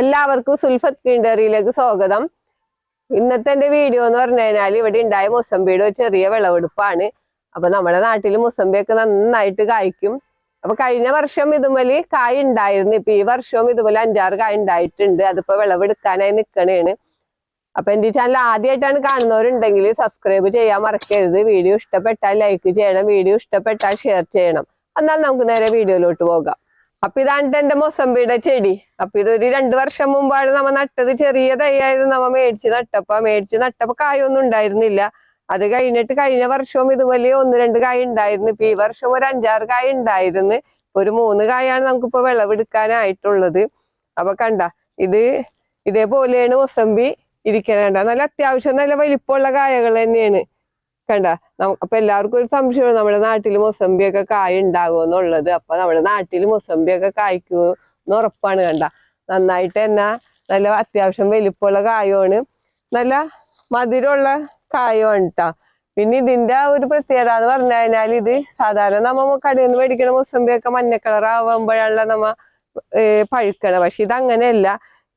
എല്ലാവർക്കും സുൽഫത്ത് കിണ്ടറിയിലേക്ക് സ്വാഗതം. ഇന്നത്തെ എന്റെ വീഡിയോ എന്ന് പറഞ്ഞു കഴിഞ്ഞാൽ ഇവിടെ ഉണ്ടായ മുസമ്പിയുടെ ഒരു ചെറിയ വിളവെടുപ്പാണ്. അപ്പൊ നമ്മുടെ നാട്ടിൽ മുസമ്പിയൊക്കെ നന്നായിട്ട് കായ്ക്കും. അപ്പൊ കഴിഞ്ഞ വർഷം ഇതുപോലെ കായ ഉണ്ടായിരുന്നു. ഇപ്പൊ ഈ വർഷവും ഇതുപോലെ അഞ്ചാറ് കായ ഉണ്ടായിട്ടുണ്ട്. അതിപ്പോ വിളവെടുക്കാനായി നിൽക്കണേണ് അപ്പൊ എന്റെ ചാനൽ ആദ്യമായിട്ടാണ് കാണുന്നവരുണ്ടെങ്കിൽ സബ്സ്ക്രൈബ് ചെയ്യാൻ മറക്കരുത്. വീഡിയോ ഇഷ്ടപ്പെട്ടാൽ ലൈക്ക് ചെയ്യണം. വീഡിയോ ഇഷ്ടപ്പെട്ടാൽ ഷെയർ ചെയ്യണം. എന്നാൽ നമുക്ക് നേരെ വീഡിയോയിലോട്ട് പോകാം. അപ്പൊ ഇതാണ് എന്റെ മൊസമ്പിയുടെ ചെടി. അപ്പൊ ഇതൊരു രണ്ടു വർഷം മുമ്പാണ് നമ്മ നട്ടത്. ചെറിയ തൈയായത് നമ്മ മേടിച്ച് നട്ടപ്പ. മേടിച്ച് നട്ടപ്പോ കായൊന്നും ഉണ്ടായിരുന്നില്ല. അത് കഴിഞ്ഞിട്ട് കഴിഞ്ഞ വർഷവും ഇതുപോലെ ഒന്ന് രണ്ട് കായ ഉണ്ടായിരുന്നു. ഇപ്പൊ ഈ വർഷം ഒരു അഞ്ചാറ് കായ ഉണ്ടായിരുന്നു. ഒരു മൂന്ന് കായാണ് നമുക്കിപ്പോ വിളവെടുക്കാനായിട്ടുള്ളത്. അപ്പൊ കണ്ട ഇത് ഇതേപോലെയാണ് മൊസമ്പി ഇരിക്കണേണ്ട നല്ല അത്യാവശ്യം നല്ല വലിപ്പമുള്ള കായകൾ തന്നെയാണ്. കണ്ട? അപ്പൊ എല്ലാവർക്കും ഒരു സംശയമാണ്. നമ്മുടെ നാട്ടിൽ മൊസമ്പിയൊക്കെ കായ ഉണ്ടാകുമെന്നുള്ളത്. അപ്പൊ നമ്മുടെ നാട്ടിൽ മൊസമ്പിയൊക്കെ കായ്ക്കുമോ എന്ന് ഉറപ്പാണ് കണ്ട. നന്നായിട്ട് തന്നെ നല്ല അത്യാവശ്യം വലിപ്പമുള്ള കായമാണ് നല്ല മധുരമുള്ള കായമാണ് കേട്ടോ പിന്നെ ഇതിന്റെ ഒരു പ്രത്യേകത എന്ന് പറഞ്ഞു കഴിഞ്ഞാൽ ഇത് സാധാരണ നമ്മ കടയിൽ നിന്ന് മേടിക്കണ മൊസമ്പിയൊക്കെ മഞ്ഞ ആവുമ്പോഴാണല്ലോ നമ്മ പഴുക്കണ. പക്ഷെ ഇത് അങ്ങനെയല്ല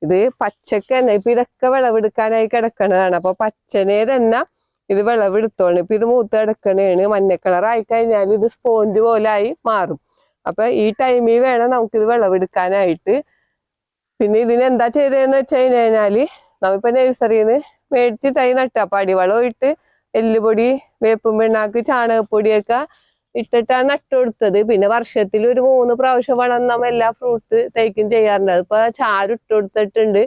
ഇത് പച്ചക്ക് തന്നെ ഇപ്പൊ ഇതൊക്കെ വിളവെടുക്കാനായി കിടക്കണതാണ്. അപ്പൊ പച്ചനെ തന്നെ ഇത് വിളവെടുത്തോണ് ഇപ്പൊ ഇത് മൂത്ത് കിടക്കണേണ്. മഞ്ഞ കളർ ആയി കഴിഞ്ഞാൽ ഇത് സ്പോഞ്ച് പോലെ ആയി മാറും. അപ്പൊ ഈ ടൈമിൽ വേണം നമുക്കിത് വിളവെടുക്കാനായിട്ട്. പിന്നെ ഇതിന് എന്താ ചെയ്തതെന്ന് വെച്ച് കഴിഞ്ഞാൽ നമ്മിപ്പോ നഴ്സറിന്ന് മേടിച്ച് തൈ നട്ടു. അപ്പൊ അടിവളം ഇട്ട് എല്ലുപൊടി വേപ്പും പിണ്ണാക്ക് ചാണകപ്പൊടിയൊക്കെ ഇട്ടിട്ടാണ് നട്ടു കൊടുത്തത്. പിന്നെ വർഷത്തിൽ ഒരു മൂന്ന് പ്രാവശ്യം വളം നമ്മ എല്ലാ ഫ്രൂട്ട് തൈക്കും ചെയ്യാറുണ്ട്. അതിപ്പോ ചാര് ഇട്ട് കൊടുത്തിട്ടുണ്ട്.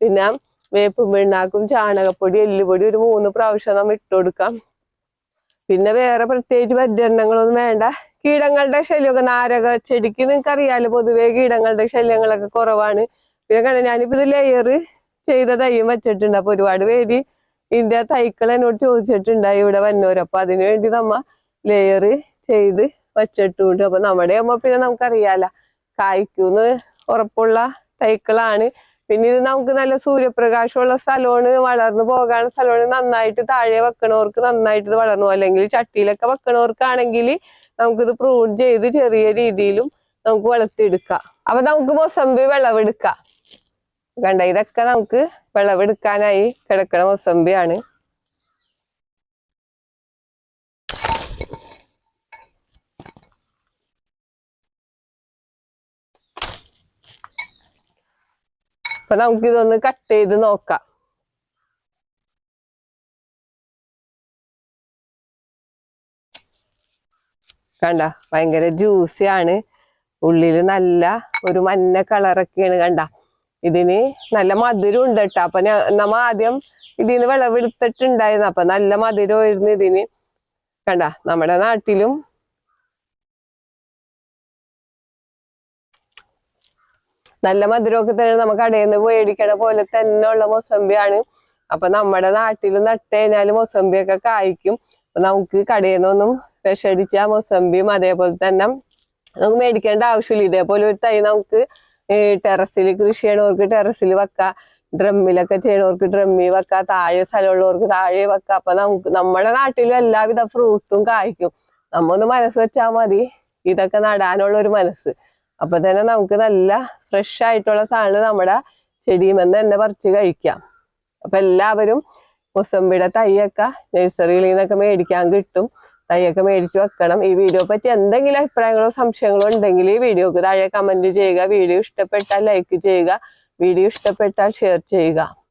പിന്നെ വേപ്പും പിണ്ണാക്കും ചാണകപ്പൊടി എല്ലുപൊടി ഒരു മൂന്ന് പ്രാവശ്യം നമ്മൾ ഇട്ട് കൊടുക്കാം. പിന്നെ വേറെ പ്രത്യേകിച്ച് പരിചരണങ്ങളൊന്നും വേണ്ട. കീടങ്ങളുടെ ശല്യമൊക്കെ നാരക ചെടിക്ക് നിങ്ങൾക്ക് അറിയാലോ പൊതുവേ കീടങ്ങളുടെ ശല്യങ്ങളൊക്കെ കുറവാണ്. പിന്നെ കണ്ട ഞാനിപ്പോ ഇത് ലെയർ ചെയ്ത തൈയും വെച്ചിട്ടുണ്ട്. അപ്പൊ ഒരുപാട് പേര് ഇതിന്റെ തൈക്കൾ എന്നോട് ചോദിച്ചിട്ടുണ്ടായി ഇവിടെ വന്നവര്. അപ്പൊ അതിനു വേണ്ടി നമ്മ ലെയർ ചെയ്ത് വച്ചിട്ടുണ്ട്. അപ്പൊ നമ്മുടെ അമ്മ പിന്നെ നമുക്കറിയാല കായ്ക്കൂന്ന് ഉറപ്പുള്ള തൈക്കളാണ്. പിന്നെ ഇത് നമുക്ക് നല്ല സൂര്യപ്രകാശമുള്ള സ്ഥലമാണ് വളർന്നു പോകാൻ സ്ഥലമാണ്. നന്നായിട്ട് താഴെ വെക്കണവർക്ക് നന്നായിട്ട് ഇത് വളർന്നു. അല്ലെങ്കിൽ ചട്ടിയിലൊക്കെ വെക്കണവർക്കാണെങ്കിൽ നമുക്കിത് പ്രൂൺ ചെയ്ത് ചെറിയ രീതിയിലും നമുക്ക് വളർത്തിയെടുക്കാം. അപ്പൊ നമുക്ക് മൊസമ്പി വിളവെടുക്കാം. കണ്ട? ഇതൊക്കെ നമുക്ക് വിളവെടുക്കാനായി കിടക്കണ മൊസമ്പിയാണ്. അപ്പൊ നമുക്കിതൊന്ന് കട്ട് ചെയ്ത് നോക്കാം. കണ്ട ഭയങ്കര ആണ്. ഉള്ളിൽ നല്ല ഒരു മഞ്ഞ കളറൊക്കെയാണ് കണ്ട. ഇതിന് നല്ല മധുരം ഉണ്ട് കേട്ടോ. അപ്പൊ നമ്മ ആദ്യം ഇതിന് വിളവെടുത്തിട്ടുണ്ടായിരുന്നു. അപ്പൊ നല്ല മധുരമായിരുന്നു ഇതിന്. കണ്ട നമ്മുടെ നാട്ടിലും നല്ല മധുരമൊക്കെ തന്നെ നമുക്ക് കടയിൽ നിന്ന് മേടിക്കണ പോലെ തന്നെ ഉള്ള മൊസമ്പിയാണ്. അപ്പൊ നമ്മുടെ നാട്ടിൽ നട്ട് കഴിഞ്ഞാൽ മൊസമ്പിയൊക്കെ കായ്ക്കും. അപ്പൊ നമുക്ക് കടയിൽ നിന്നൊന്നും വിഷടിച്ച മൊസമ്പിയും അതേപോലെ തന്നെ നമുക്ക് മേടിക്കേണ്ട ആവശ്യമില്ല. ഇതേപോലെ ഒരു തൈ നമുക്ക് ടെറസിൽ കൃഷി ചെയ്യണവർക്ക് ടെറസിൽ വെക്കാം. ഡ്രമ്മിലൊക്കെ ചെയ്യണവർക്ക് ഡ്രമ്മിൽ വെക്കാം. താഴെ സ്ഥലമുള്ളവർക്ക് താഴെ വെക്കാം. അപ്പൊ നമുക്ക് നമ്മുടെ നാട്ടിലും എല്ലാവിധ ഫ്രൂട്ടും കായ്ക്കും. നമ്മൊന്ന് മനസ്സ് വെച്ചാൽ മതി. ഇതൊക്കെ നടാനുള്ള ഒരു മനസ്സ്. അപ്പൊ തന്നെ നമുക്ക് നല്ല ഫ്രഷ് ആയിട്ടുള്ള സാധനം നമ്മുടെ ചെടിയിൽ നിന്ന് തന്നെ പറിച്ച് കഴിക്കാം. അപ്പൊ എല്ലാവരും മുസമ്പിയുടെ തൈയൊക്കെ നഴ്സറികളിൽ നിന്നൊക്കെ മേടിക്കാൻ കിട്ടും. തൈയൊക്കെ മേടിച്ചു വെക്കണം. ഈ വീഡിയോ പറ്റി എന്തെങ്കിലും അഭിപ്രായങ്ങളോ സംശയങ്ങളോ ഉണ്ടെങ്കിൽ ഈ വീഡിയോക്ക് താഴെ കമന്റ് ചെയ്യുക. വീഡിയോ ഇഷ്ടപ്പെട്ടാൽ ലൈക്ക് ചെയ്യുക. വീഡിയോ ഇഷ്ടപ്പെട്ടാൽ ഷെയർ ചെയ്യുക.